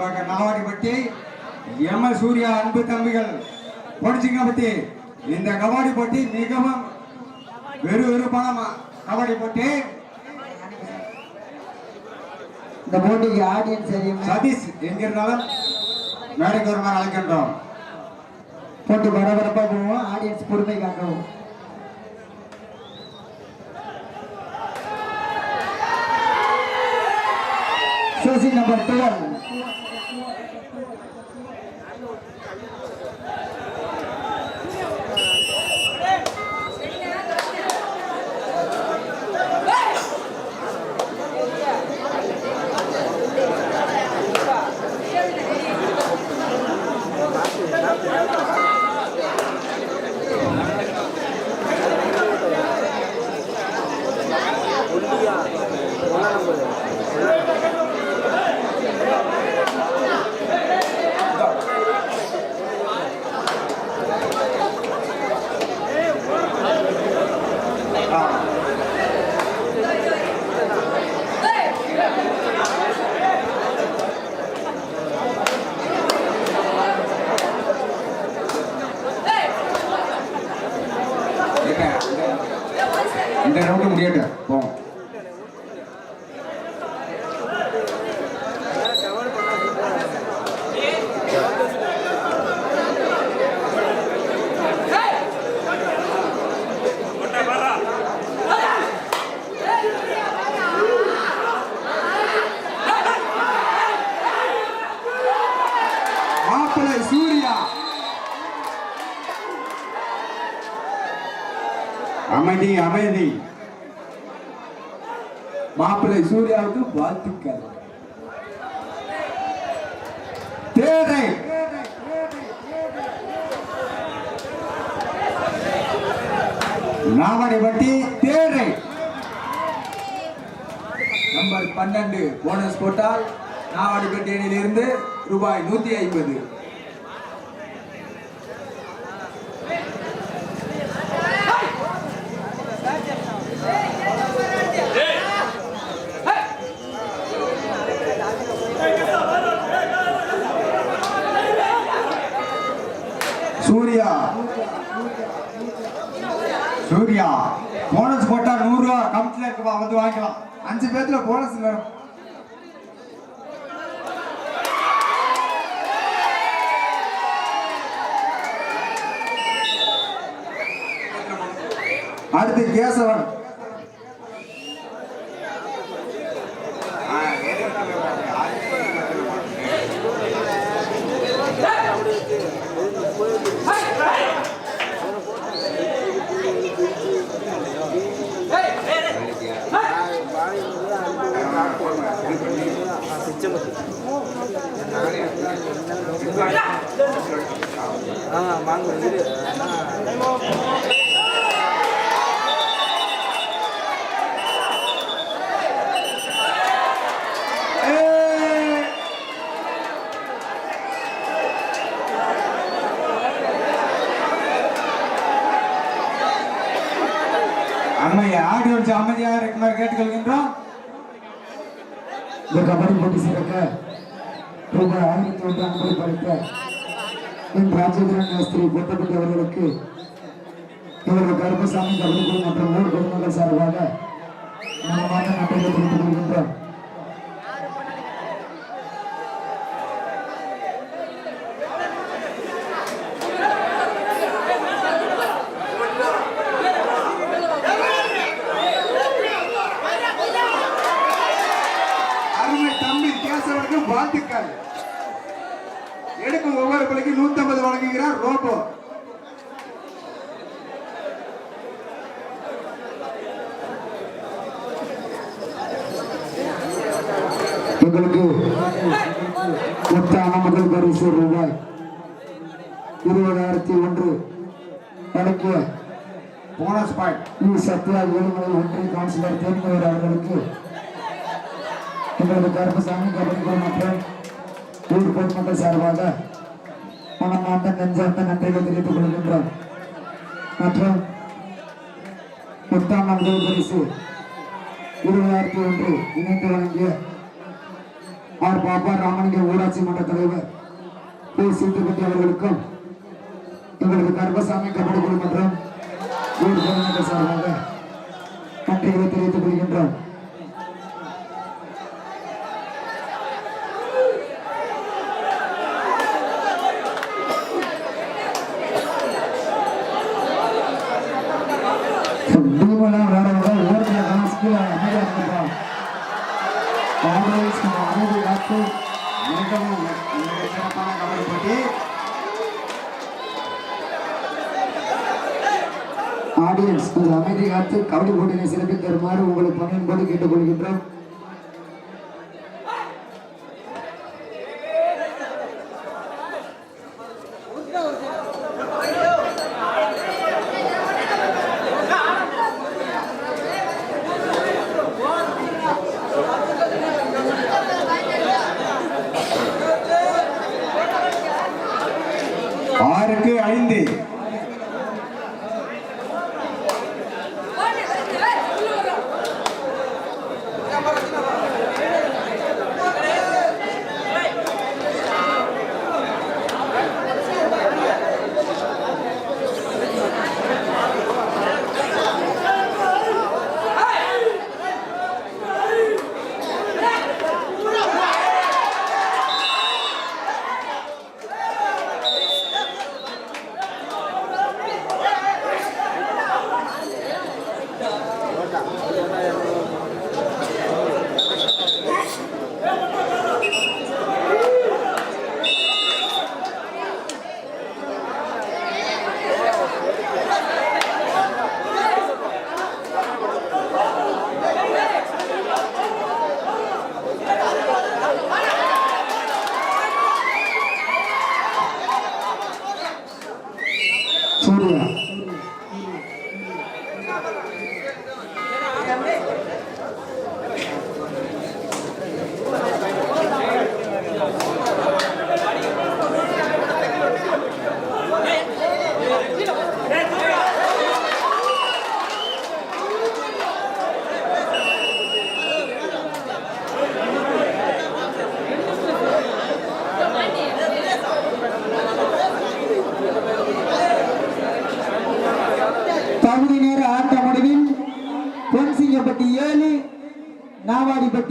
சார்பாக நலவாடிப்பட்டி எம். சூர்யா அன்பு தம்பிகள். பொடிச்சிங்கப்பட்டி இந்த கபாடி போட்டி மிகவும் வெறு வெறுப்பான ம- கபாடி போட்டி. இந்த போட்டிக்கு ஆடியன்ஸ் அதிகமாக சதீஷ் எங்கிருந்தாலும் மேடைக்கு வருமாறு அழைக்கின்றோம். போட்டி பரபரப்பா போவோம் ஆடியன்ஸ் பொறுமை காக்கவும் சோசி நம்பர் டுவெல் இந்த ரவுண்டு முடியட்டும் போவோம் மாப்பிள்ளை சூர்யா அமைதி அமைதி மாப்பிள்ளை சூர்யாவுக்கு வாழ்த்துக்கள். தேரை. நாமடிப்பட்டி தேரை. நம்பர் பன்னெண்டு போனஸ் போட்டால் நாவாடிப்பட்டி அணியிலிருந்து ரூபாய் நூத்தி ஐம்பது. சூர்யா. சூர்யா போனஸ் போட்டா நூறு ரூபா கமிட்டில இருக்குப்பா வந்து வாங்கிக்கலாம். அஞ்சு பேர்த்துல போனஸ் வேணும் அடுத்து கேசவன். ஏய்! அம்மைய ஆடியன்ஸ் அமைதியாக இருக்குமாறு கேட்டுக்கொள்கின்றோம் இந்த கபடி போட்டி சிறக்க ரூபாய் ஆயிரத்தி ஒன்று அன்பை படைத்த என் ராஜேந்திரன் மேஸ்திரி பொட்டப்பட்டி அவர்களுக்கு இவரது கருப்பசாமி கபடி குழு மற்றும் ஊர் பொதுமக்கள் சார்பாக மனமான நன்றிகளை தெரிவித்துக் கொள்கின்றோம் அருமை தம்பி வாழ்த்துக்கள். ஒவ்வொரு பிள்ளைக்கு நூத்தி ஐம்பது வழங்குகிறார் ரோபோ. எங்களுக்கு மொத்த முதல் பரிசு ரூபாய் இருபதாயிரத்தி ஒன்று வழங்கிய bonus point E Sathya Ezhumalai ஒன்றிய கவுன்சிலர் தேனிவர் அவர்களுக்கு எங்களது கருப்பசாமி கபடிக்குழு மற்றும் ஊர் பொதுமக்கள் சார்பாக மனமார்ந்த நெஞ்சார்ந்த நன்றிகள் தெரிவித்துக் கொள்கின்றோம். மற்றும் முத்தாம் முதல் பரிசு இருபதாயிரத்தி ஒன்று இணைந்து வழங்கிய ஆர் பாப்பா ராமலிங்க ஊராட்சி மன்ற தலைவர் பி. சீத்துப்பட்டி அவர்களுக்கும் எங்களது கர்பசாமி கபடி குழு மற்றும் ஊர் சார்பாக நன்றிகளை தெரிவித்துக் கொள்கின்றோம் டீமெல்லாம் வேற வேற ஓரத்தில் காசுக்கு அமைதியாக இருக்கலாம் காங்கிரஸ் அமைதி காத்து மிகவும் மிக சிறப்பான கபடி போட்டி ஆடியன்ஸ் கொஞ்சம் அமைதி காத்து கபடி போட்டியை சிறப்பித்து தருமாறு உங்களை பணியின்போது கேட்டுக்கொள்கின்றோம்.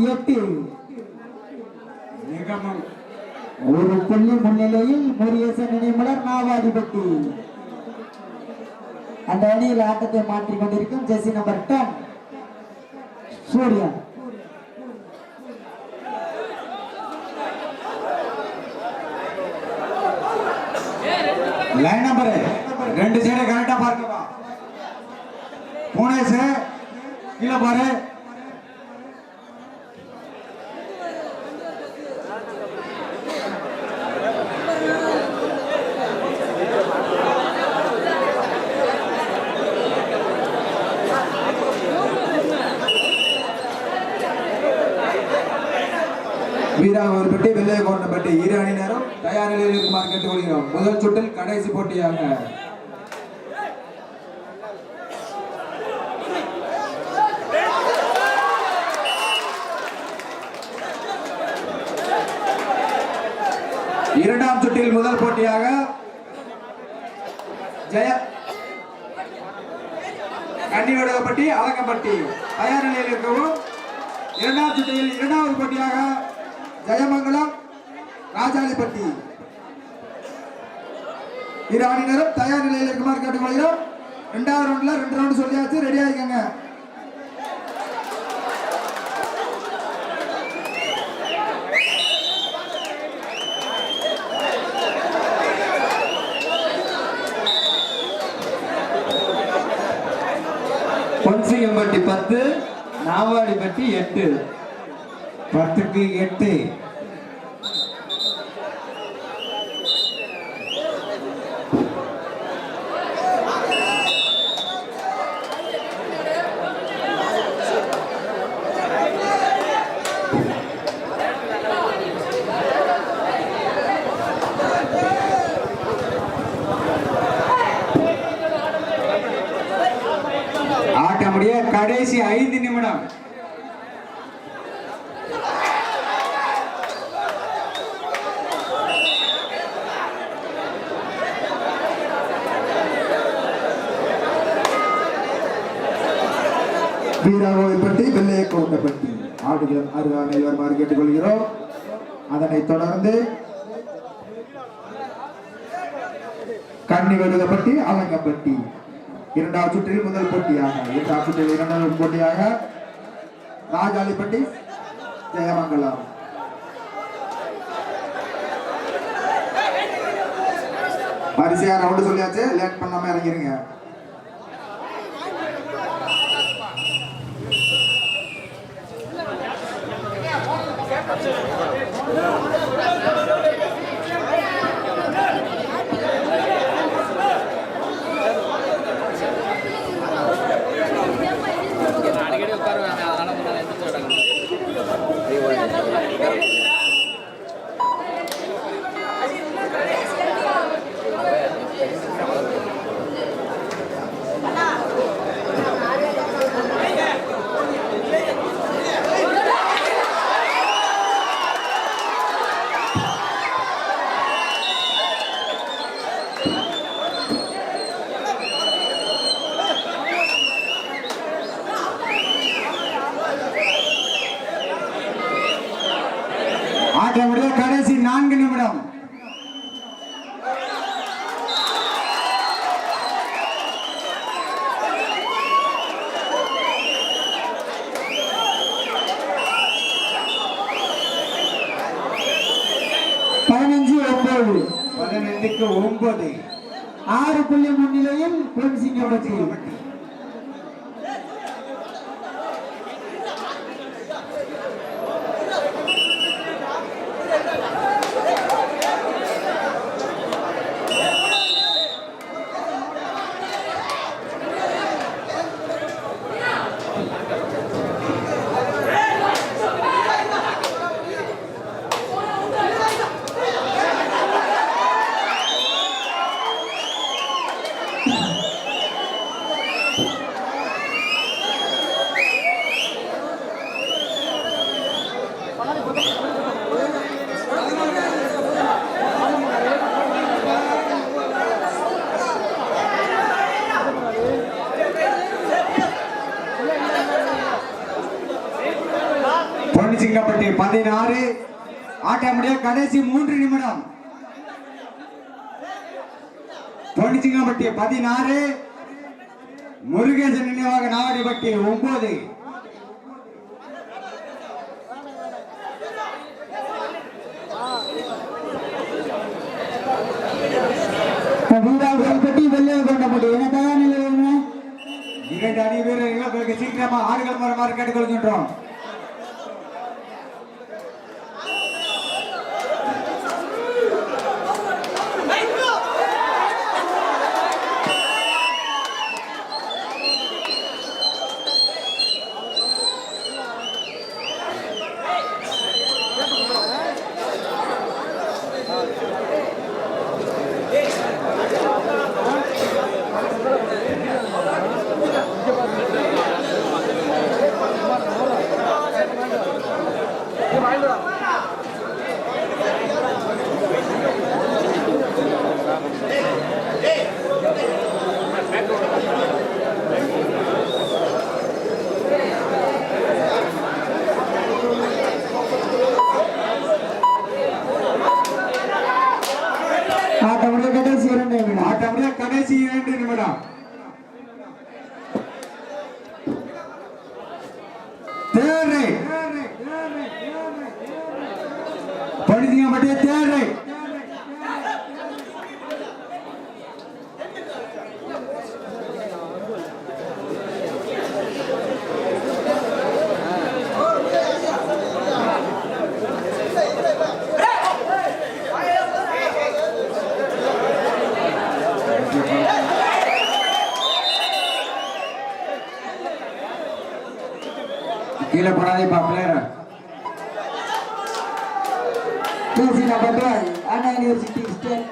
நாவாடிப்பட்டி எட்டு மிகவும் ஒரு புள்ளி முன்னிலையில் முருகேசன் நினைமலர் நாவாடிப்பட்டி அந்த அணியில் ஆட்டத்தை மாற்றிக் கொண்டிருக்கும் jersey number ten Surya line number ரெண்டு சைடு கரெக்டா பார்க்கப்பா பூனேஷ் கீழே பாரு. வீராவூர்பட்டி வெள்ளையகோட்டப்பட்டி இரு அணியினரும் தயார் நிலையில் இருக்குமாறு கேட்டுக்கொள்கிறோம். முதல் சுற்றில் கடைசி போட்டியாக இரண்டாம் சுற்றில் முதல் போட்டியாக ஜெய கன்னிவடகப்பட்டி அலங்கப்பட்டி தயார் நிலையில் இருக்கவும் இரண்டாம் சுற்றில் இரண்டாவது போட்டியாக ஜெயமங்கலம் ராஜாளிப்பட்டி இரு அணியினரும் தயார் நிலையில் இருக்குமாறு கேட்டுக்கொள்கிறோம். ரெண்டாவது ரவுண்ட்ல ரெண்டு ரவுண்ட் சொல்லியாச்சு ரெடி ஆகிக்கங்க பத்து பத்து நாவாடிப்பட்டி எட்டு. பத்துக்கு எட்டு. கடைசி ஐந்து நிமிடம். வீராகோவில்பட்டி வெள்ளைய கோட்டப்பட்டி. ஆடுகளம் அருகாமையில் வருமாறு கேட்டுக்கொள்கிறோம். அதனைத் தொடர்ந்து கண்ணி வருகப்பட்டி அலங்கப்பட்டி. இரண்டாவது சுற்றில் முதல் போட்டியாக இரண்டாவது சுற்றில் இரண்டாவது போட்டியாக ராஜாலிப்பட்டி ஜெயமங்கலம். வரிசையா ரவுண்டு சொல்லியாச்சு. லேட் பண்ணாம இறங்கிருங்க. அடிக்கடி பதினைந்துக்கு ஒன்பது ஆறு புள்ளி முன்னிலையில் பொன்சிங்கப்பட்டி பொன்சிங்கப்பட்டி பதினாறு. ஆட்டமுடைய கடைசி மூன்று நிமிடம். சிங்கம்பட்டி பதினாறு முருகேசன் நினைவாக நாவடிப்பட்டி ஒன்பது. வீராகோவில்பட்டி என்ன இரண்டு அணி வீரர்கள் சீக்கிரமா ஆடுகள் வருமாறு கேட்டுக்கொள்கின்றோம்.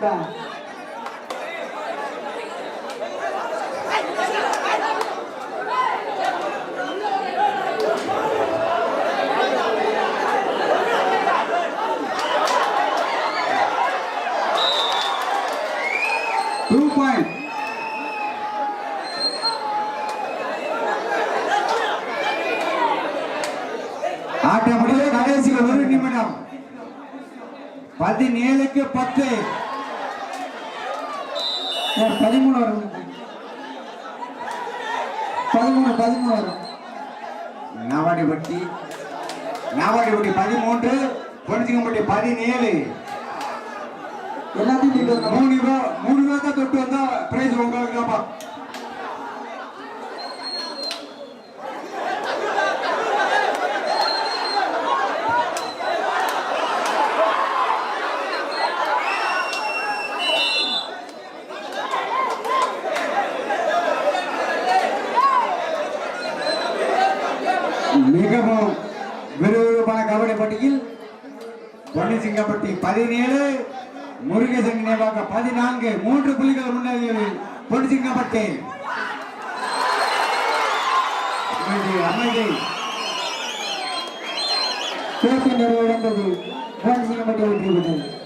back. Two point. ஆட்டப்படியே கடைசி ஒரு நிமிடம் பதினேழுக்கு பத்து பதிமூணு வரும் பதிமூணு பதிமூணு வரும் நாவாடிப்பட்டி நாவாடிப்பட்டி பதிமூன்று பொன்சிங்கம்பட்டி பதினேழு. எல்லாத்தையும். மூணு ரூபா மூணு ரூபா தான் தொட்டு வந்தா பிரைஸ் உங்களுக்கு தான்ப்பா. மிகவும் விறுவிறுப்பான கபடி போட்டியில் பொன்னிசிங்கப்பட்டி பதினேழு முருகேசன் நினைவாக பதினான்கு மூன்று புள்ளிகள் முன்னேறியில் பொன்னிசிங்கப்பட்டி. அமைதி அமைதி. போட்டி நிறைவடைந்தது போன்சிங்கம்பட்டி வெற்றி பெற்றது.